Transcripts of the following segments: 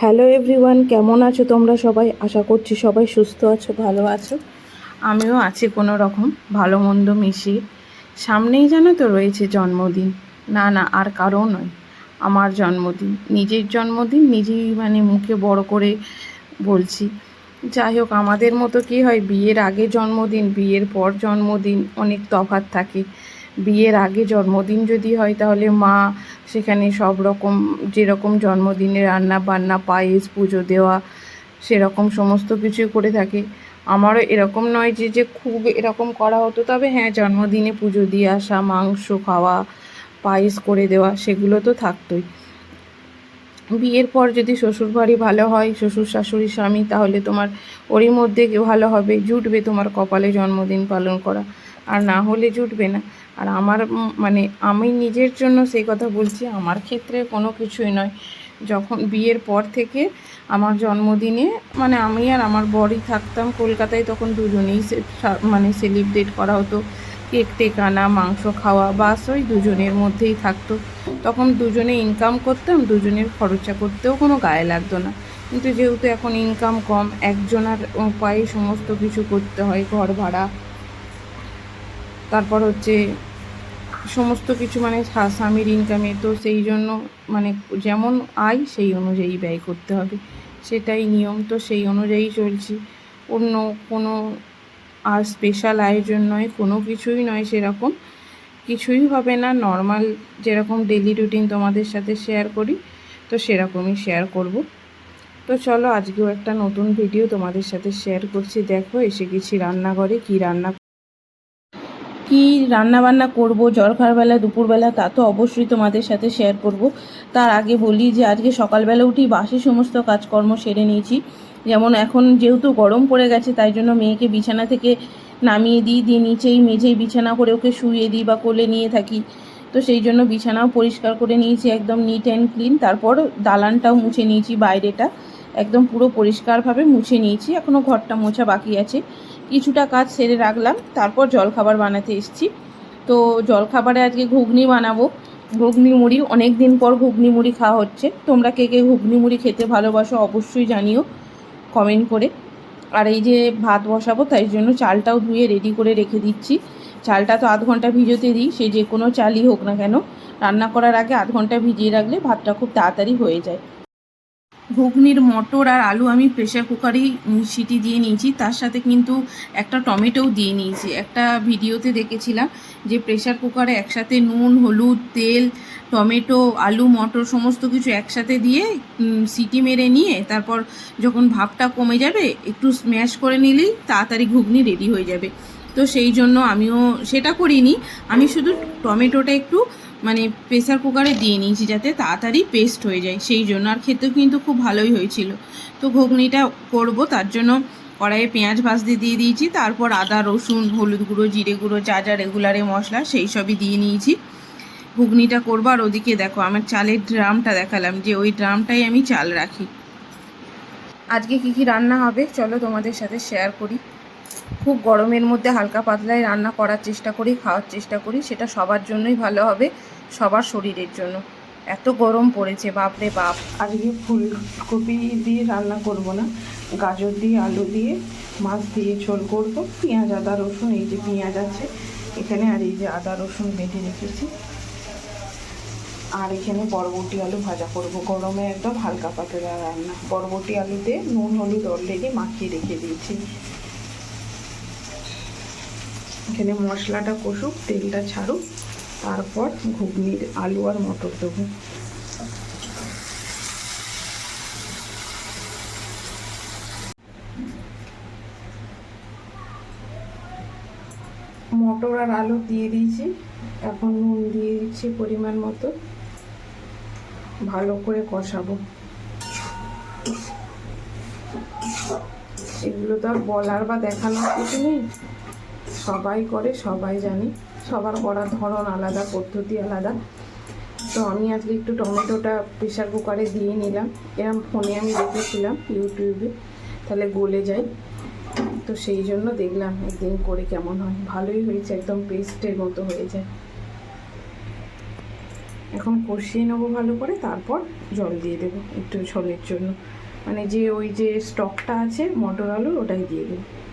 Hello everyone কেমন আছো তোমরা সবাই? আশা করছি সবাই সুস্থ আছো, ভালো আছো। আমিও আছি কোনো রকম, ভালো মন্দ মিশিয়ে। সামনেই জানো তো রয়েছে জন্মদিন। না না, আর কারও নয়, আমার জন্মদিন। নিজের জন্মদিন নিজেই মানে মুখে বড় করে বলছি। যাই হোক, আমাদের মতো কি হয়, বিয়ের আগে জন্মদিন, বিয়ের পর জন্মদিন, অনেক তফাৎ থাকে। বিয়ের আগে জন্মদিন যদি হয় তাহলে মা সেখানে সব রকম যেরকম জন্মদিনে রান্না বান্না, পায়েস, পুজো দেওয়া, সেরকম সমস্ত কিছু করে থাকে। আমারও এরকম নয় যে যে খুব এরকম করা হতো। তবে হ্যাঁ জন্মদিনে পুজো দিয়ে আসা, মাংস খাওয়া, পায়েস করে দেওয়া, সেগুলো তো থাকতোই। বিয়ের পর যদি শ্বশুর বাড়ি ভালো হয়, শ্বশুর, শাশুড়ি, স্বামী, তাহলে তোমার ওরই মধ্যে ভালো হবে। জুটবে তোমার কপালে জন্মদিন পালন করা। আর না হলে জুটবে না। আর আমার মানে আমি নিজের জন্য সেই কথা বলছি, আমার ক্ষেত্রে কোনো কিছুই নয়। যখন বিয়ের পর থেকে আমার জন্মদিনে মানে আমি আর আমার বরই থাকতাম কলকাতায়, তখন দুজনেই মানে সেলিব্রেট করা হতো। কেক টেক আনা, মাংস খাওয়া, বাস ওই দুজনের মধ্যেই থাকতো। তখন দুজনে ইনকাম করতাম, দুজনের খরচা করতেও কোনো গায়ে লাগতো না। কিন্তু যেহেতু এখন ইনকাম কম, একজনের উপায়ে সমস্ত কিছু করতে হয়, ঘর ভাড়া তারপর হচ্ছে সমস্ত কিছু মানে স্বা- স্বামীর ইনকামে তো সেই জন্য মানে যেমন আয়, সেই অনুযায়ী ব্যয় করতে হবে। সেটাই নিয়ম, তো সেই অনুযায়ী চলছি। অন্য কোনো আর স্পেশাল আয়োজন নয়, কোনো কিছুই নয় সেরকম। কিছুই হবে না নর্মাল যেরকম ডেলি রুটিন তোমাদের সাথে শেয়ার করি, তো সেরকমই শেয়ার করব। তো চলো আজকেও একটা নতুন ভিডিও তোমাদের সাথে শেয়ার করছি। দেখো, এসে গেছি রান্নাঘরে, কি রান্না কি রান্না বান্না করব জলখারবেলা দুপুরবেলা, তা তো অবশ্যই তোমাদের সাথে শেয়ার করব। তার আগে বলি যে আজকে সকালবেলা উঠি বাসি সমস্ত কাজকর্ম সেরে নিয়েছি। যেমন এখন যেহেতু গরম পড়ে গেছে, তাই জন্য মেয়েকে বিছানা থেকে নামিয়ে দিই, দিয়ে নিচেই মেঝেই বিছানা করে ওকে শুয়ে দিই বা কোলে নিয়ে থাকি। তো সেই জন্য বিছানাও পরিষ্কার করে নিয়েছি, একদম নিট অ্যান্ড ক্লিন তারপর দালানটাও মুছে নিয়েছি বাইরেটা। একদম পুরো পরিষ্কারভাবে মুছে নিয়েছি এখনও ঘরটা মোছা বাকি আছে। কিছুটা কাজ সেরে রাখলাম, তারপর জলখাবার বানাতে এসেছি। তো জলখাবারে আজকে ঘুগনি বানাবো। ঘুগনি মুড়ি অনেক দিন পর ঘুগনি মুড়ি খাওয়া হচ্ছে। তোমরা কে কে ঘুগনি মুড়ি খেতে ভালোবাসো অবশ্যই জানিও কমেন্ট করে। আর এই যে ভাত বসাবো, তাই জন্য চালটাও ধুয়ে রেডি করে রেখে দিচ্ছি। চালটা তো আধ ঘণ্টা ভিজোতে দিই, সে যে কোনো চালই হোক না কেন। রান্না করার আগে আধ ঘণ্টা ভিজিয়ে রাখলে ভাতটা খুব তাড়াতাড়ি হয়ে যায়। ঘুগনির মটর আর আলু আমি প্রেশার কুকারেই সিটি দিয়ে নিয়েছি। তার সাথে কিন্তু একটা টমেটোও দিয়ে নিয়েছি। একটা ভিডিওতে দেখেছিলাম যে প্রেশার কুকারে একসাথে নুন, হলুদ, তেল, টমেটো, আলু, মটর সমস্ত কিছু একসাথে দিয়ে সিটি মেরে নিয়ে তারপর যখন ভাপটা কমে যাবে, একটু স্ম্যাশ করে নিলেই তাড়াতাড়ি ঘুগনি রেডি হয়ে যাবে। তো সেই জন্য আমিও সেটা করিনি। আমি শুধু টমেটোটা একটু মানে প্রেসার কুকারে দিয়ে নিয়েছি যাতে তাড়াতাড়ি পেস্ট হয়ে যায়। সেই জন্য আর খেতেও কিন্তু খুব ভালোই হয়েছিল। তো ঘুগনিটা করব, তার জন্য কড়াইয়ে পেঁয়াজ ভাজতে দিয়ে দিয়েছি, তারপর আদা, রসুন, হলুদ গুঁড়ো, জিরে গুঁড়ো, যা যা রেগুলারে মশলা, সেই সবই দিয়ে নিয়েছি। ঘুগনিটা করব, আর ওদিকে দেখো আমার চালের ড্রামটা দেখালাম, যে ওই ড্রামটাই আমি চাল রাখি। আজকে কি কি রান্না হবে, চলো তোমাদের সাথে শেয়ার করি। খুব গরমের মধ্যে হালকা পাতলায় রান্না করার চেষ্টা করি, খাওয়ার চেষ্টা করি, সেটা সবার জন্যই ভালো হবে, সবার শরীরের জন্য। এত গরম পড়েছে, বাপরে বাপ। আজকে ফুলকপি দিয়ে রান্না করব না, গাজর দিয়ে, আলু দিয়ে, মাছ দিয়ে ঝোল করব, পেঁয়াজ, আদা, রসুন, এই যে পেঁয়াজ আছে, এখানে আর এই যে আদা, রসুন বেটে রেখেছি। আর এখানে বরবটি আলু ভাজা করব, গরমে একদম হালকা পাতলা রান্না। বরবটি আলুতে নুন, হলুদ অলরেডি মাখিয়ে রেখে দিয়েছি। এখানে মশলাটা কষুক, তেলটা ছাড়ুক, তারপর ঘুগনির আলু আর মটর দেবো। মটর আর আলু দিয়ে দিয়েছি, এখন নুন দিয়ে দিচ্ছি পরিমাণ মতো। ভালো করে কষাবো। এগুলো তো আর বলার বা দেখানোর কিছু নেই। সবাই করে, সবাই জানি। সবার করার ধরন আলাদা, পদ্ধতি আলাদা। তো আমি আজকে একটু টমেটোটা প্রেশার কুকারে দিয়ে নিলাম। এরম ফোনে আমি দেখেছিলাম ইউটিউবে। তাহলে গলে যায়। তো সেই জন্য দেখলাম একদিন করে কেমন হয়। ভালোই হয়েছে, একদম পেস্টের মতো হয়ে যায়। এখন কষিয়ে নেব ভালো করে, তারপর জল দিয়ে দেবো একটু ঝোলের জন্য। মানে যে ওই যে স্টকটা আছে, মটর আলুর, ওটাই দিয়ে দেবো।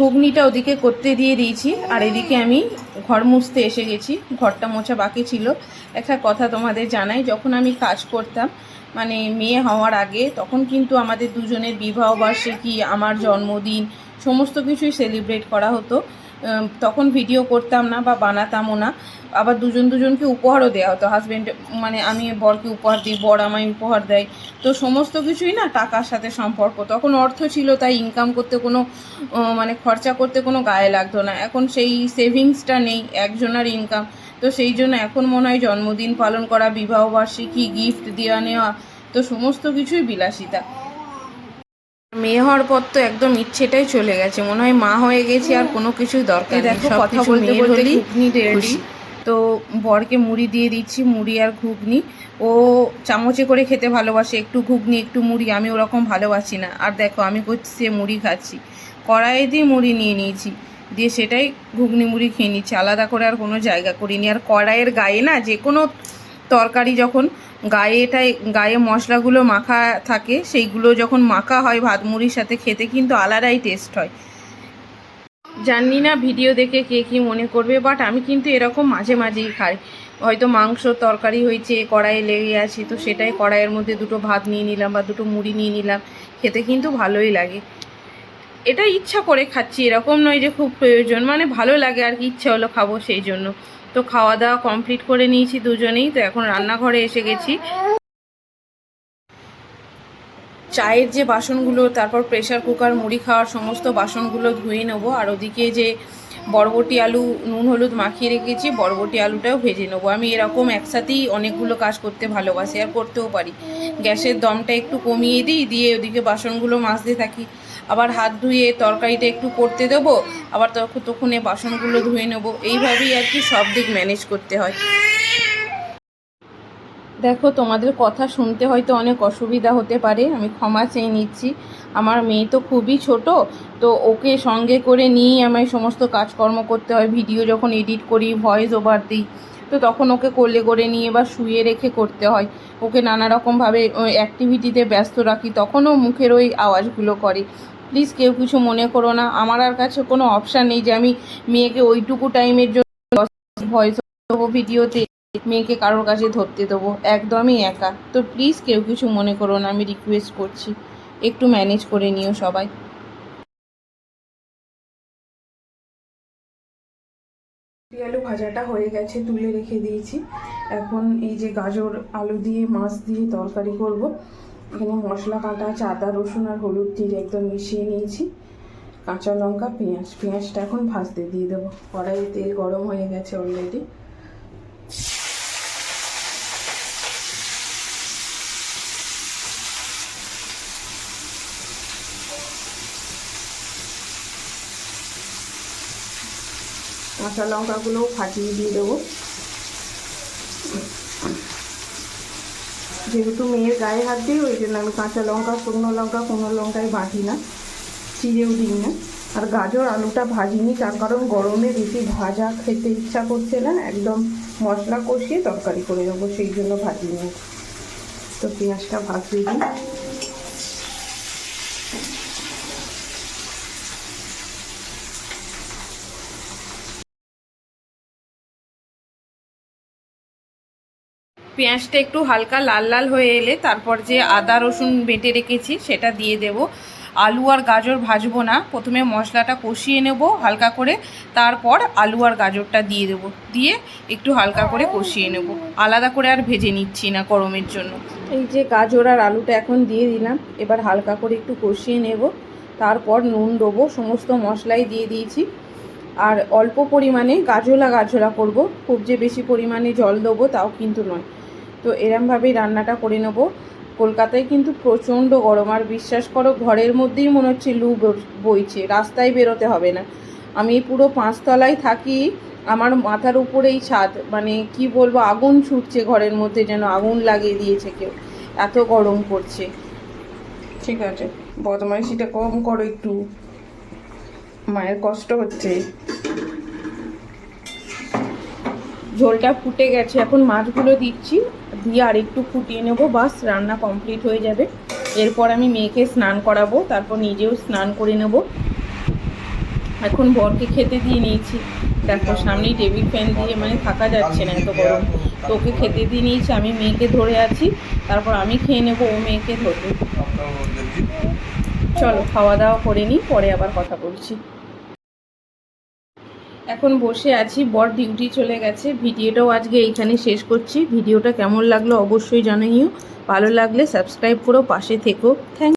ঘুগনিটা ওদিকে করতে দিয়ে দিয়েছি। আর এদিকে আমি ঘর মুছতে এসে গেছি। ঘরটা মোছা বাকি ছিল। একটা কথা তোমাদের জানাই, যখন আমি কাজ করতাম মানে মেয়ে হওয়ার আগে, তখন কিন্তু আমাদের দুজনের বিবাহ বার্ষিকী, আমার জন্মদিন, সমস্ত কিছুই সেলিব্রেট করা হতো। তখন ভিডিও করতাম না বা বানাতামও না। আবার দুজন দুজনকে উপহারও দেওয়া হতো। হাজব্যান্ড মানে আমি বরকে উপহার দিই, বর আমায় উপহার দেয়। তো সমস্ত কিছুই না টাকার সাথে সম্পর্ক। তখন অর্থ ছিল তাই ইনকাম করতে কোনো মানে খরচা করতে কোনো গায়ে লাগতো না। এখন সেই সেভিংসটা নেই, একজনের ইনকাম তো সেই জন্য এখন মনে হয় জন্মদিন পালন করা, বিবাহবার্ষিকী গিফট দেওয়া নেওয়া, তো সমস্ত কিছুই বিলাসিতা। মেয়ে হওয়ার পর তো একদম ইচ্ছেটাই চলে গেছে। মনে হয় মা হয়ে গেছি আর কোনো কিছুই দরকার নেই। সব কথা কিছু বলতে মেয়ের বলতে হলেই। খুশি। তো বরকে মুড়ি দিয়ে দিচ্ছি মুড়ি আর ঘুগনি। ও চামচে করে খেতে ভালোবাসে একটু ঘুগনি একটু মুড়ি আমি ওরকম ভালোবাসি না। আর দেখো আমি করছি সে মুড়ি খাচ্ছি। কড়াইয়ে দিয়ে মুড়ি নিয়ে নিয়েছি। দিয়ে সেটাই ঘুগনি মুড়ি খেয়ে নিচ্ছি। আলাদা করে আর কোনো জায়গা করিনি। আর কড়াইয়ের গায়ে না যে কোনো তরকারি যখন গায়ে এটাই, গায়ে মশলাগুলো মাখা থাকে, সেইগুলো যখন মাখা হয় ভাত মুড়ির সাথে খেতে কিন্তু আলাদাই টেস্ট হয়। জানি না ভিডিও দেখে কে কী মনে করবে বাট আমি কিন্তু এরকম মাঝে মাঝেই খাই। হয়তো মাংস তরকারি হয়েছে, কড়াইয়ে লেগে আছে, তো সেটাই কড়াইয়ের মধ্যে দুটো ভাত নিয়ে নিলাম বা দুটো মুড়ি নিয়ে নিলাম, খেতে কিন্তু ভালোই লাগে। এটা ইচ্ছা করে খাচ্ছি, এরকম নয় যে খুব প্রয়োজন মানে ভালো লাগে আর কি, ইচ্ছা হলো খাব সেই জন্য। তো খাওয়া দাওয়া কমপ্লিট করে নিয়েছি দুজনেই, তো এখন রান্নাঘরে এসে গেছি। চায়ের যে বাসনগুলো, তারপর প্রেশার কুকার মুড়ি খাওয়ার সমস্ত বাসনগুলো ধুয়ে নেব। আর ওদিকে যে বরবটি আলু, নুন, হলুদ মাখিয়ে রেখেছি, বরবটি আলুটাও ভেজে নেব। আমি এরকম একসাথেই অনেকগুলো কাজ করতে ভালোবাসি, আর করতেও পারি। গ্যাসের দমটা একটু কমিয়ে দিই, দিয়ে ওদিকে বাসনগুলো মাজতে থাকি। আবার হাত ধুয়ে তরকারিটা একটু করতে দেবো, আবার তখন বাসনগুলো ধুয়ে নেব। এইভাবেই আর কি সব দিক ম্যানেজ করতে হয়। দেখো, তোমাদের কথা শুনতে হয়তো অনেক অসুবিধা হতে পারে, আমি ক্ষমা চেয়ে নিচ্ছি। আমার মেয়ে তো খুবই ছোট, তো ওকে সঙ্গে করে নিয়েই আমায় সমস্ত কাজকর্ম করতে হয়। ভিডিও যখন এডিট করি ভয়েস ওভার দিই। তো তখন ওকে কোলে করে নিয়ে বা শুয়ে রেখে করতে হয়। ওকে নানা রকমভাবে অ্যাক্টিভিটিতে ব্যস্ত রাখি, তখনও মুখের ওই আওয়াজগুলো করে। প্লিজ কেউ কিছু মনে করো না, আমার আর কাছে কোনো অপশান নেই যে আমি মেয়েকে ওইটুকু টাইমের জন্য ভয়েস দেবো ভিডিওতে মেয়েকে কারোর কাছে ধরতে দেবো। একদমই একা। তো প্লিজ কেউ কিছু মনে করো না, আমি রিকোয়েস্ট করছি। একটু ম্যানেজ করে নিও সবাই। আলু ভাজাটা হয়ে গেছে, তুলে রেখে দিয়েছি। এখন এই যে গাজর, আলু দিয়ে, মাছ দিয়ে তরকারি করব। এখানে মশলা কাটা আছে আদা রসুন আর হলুদ দিয়ে একদম মিশিয়ে নিয়েছি। কাঁচা লঙ্কা, পেঁয়াজ। পেঁয়াজটা এখন ভাজতে দিয়ে দেবো। কড়াইয়ে তেল গরম হয়ে গেছে অলরেডি কাঁচা লঙ্কাগুলোও ফাটিয়ে দিয়ে দেবো। যেহেতু মেয়ের গায়ে হাত দিই ওই জন্য আমি কাঁচা লঙ্কা, শুকনো লঙ্কা কোনো লঙ্কায় বাটি না, চিড়েও দিই না। আর গাজর আলুটা ভাজিনি, তার কারণ গরমে বেশি ভাজা খেতে ইচ্ছা করছে না, একদম মশলা কষিয়ে তরকারি করে দেবো সেই জন্য ভাজিনি। তো পেঁয়াজটা ভাজিয়ে দিই। পেঁয়াজটা একটু হালকা লাল লাল হয়ে এলে তারপর যে আদা, রসুন বেটে রেখেছি, সেটা দিয়ে দেব। আলু আর গাজর ভাজবো না। প্রথমে মশলাটা কষিয়ে নেব হালকা করে, তারপর আলু আর গাজরটা দিয়ে দেব। দিয়ে একটু হালকা করে কষিয়ে নেব। আলাদা করে আর ভেজে নিচ্ছি না গরমের জন্য। এই যে গাজর আর আলুটা এখন দিয়ে দিলাম, এবার হালকা করে একটু কষিয়ে নেব। তারপর নুন দেবো, সমস্ত মশলাই দিয়ে দিয়েছি। আর অল্প পরিমাণে গাজলা গাজলা করব। খুব যে বেশি পরিমাণে জল দেবো তাও কিন্তু নয়। তো এরমভাবেই রান্নাটা করে নেব। কলকাতায় কিন্তু প্রচণ্ড গরম, আর বিশ্বাস করো ঘরের মধ্যেই মনে হচ্ছে লু বইছে, রাস্তায় বেরোতে হবে না। আমি পুরো পাঁচতলায় থাকি, আমার মাথার উপরেই ছাদ মানে কি বলব, আগুন ছুটছে ঘরের মধ্যে যেন আগুন লাগিয়ে দিয়েছে কেউ। এত গরম পড়ছে। ঠিক আছে, বদমাইশিটা কম করো একটু। মায়ের কষ্ট হচ্ছে। ঝোলটা ফুটে গেছে, এখন মাছগুলো দিচ্ছি। দিয়ে আর একটু ফুটিয়ে নেব, বাস রান্না কমপ্লিট হয়ে যাবে। এরপর আমি মেয়েকে স্নান করাবো, তারপর নিজেও স্নান করে নেব। এখন বরকে খেতে দিয়ে নিয়েছি। দেখো, সামনেই টেবিল ফ্যান দিয়ে মানে থাকা যাচ্ছে না এত গরম। তো ওকে খেতে দিয়ে নিয়েছি, আমি মেয়েকে ধরে আছি। তারপর আমি খেয়ে নেব, ও মেয়েকে ধরবে। চলো, খাওয়া দাওয়া করে নিই, পরে আবার কথা বলছি। এখন বসে আছি, বর ডিউটি চলে গেছে। ভিডিওটাও আজকে এইখানে শেষ করছি। ভিডিওটা কেমন লাগল অবশ্যই জানাইও। ভালো লাগলে সাবস্ক্রাইব করো, পাশে থেকো। থ্যাংক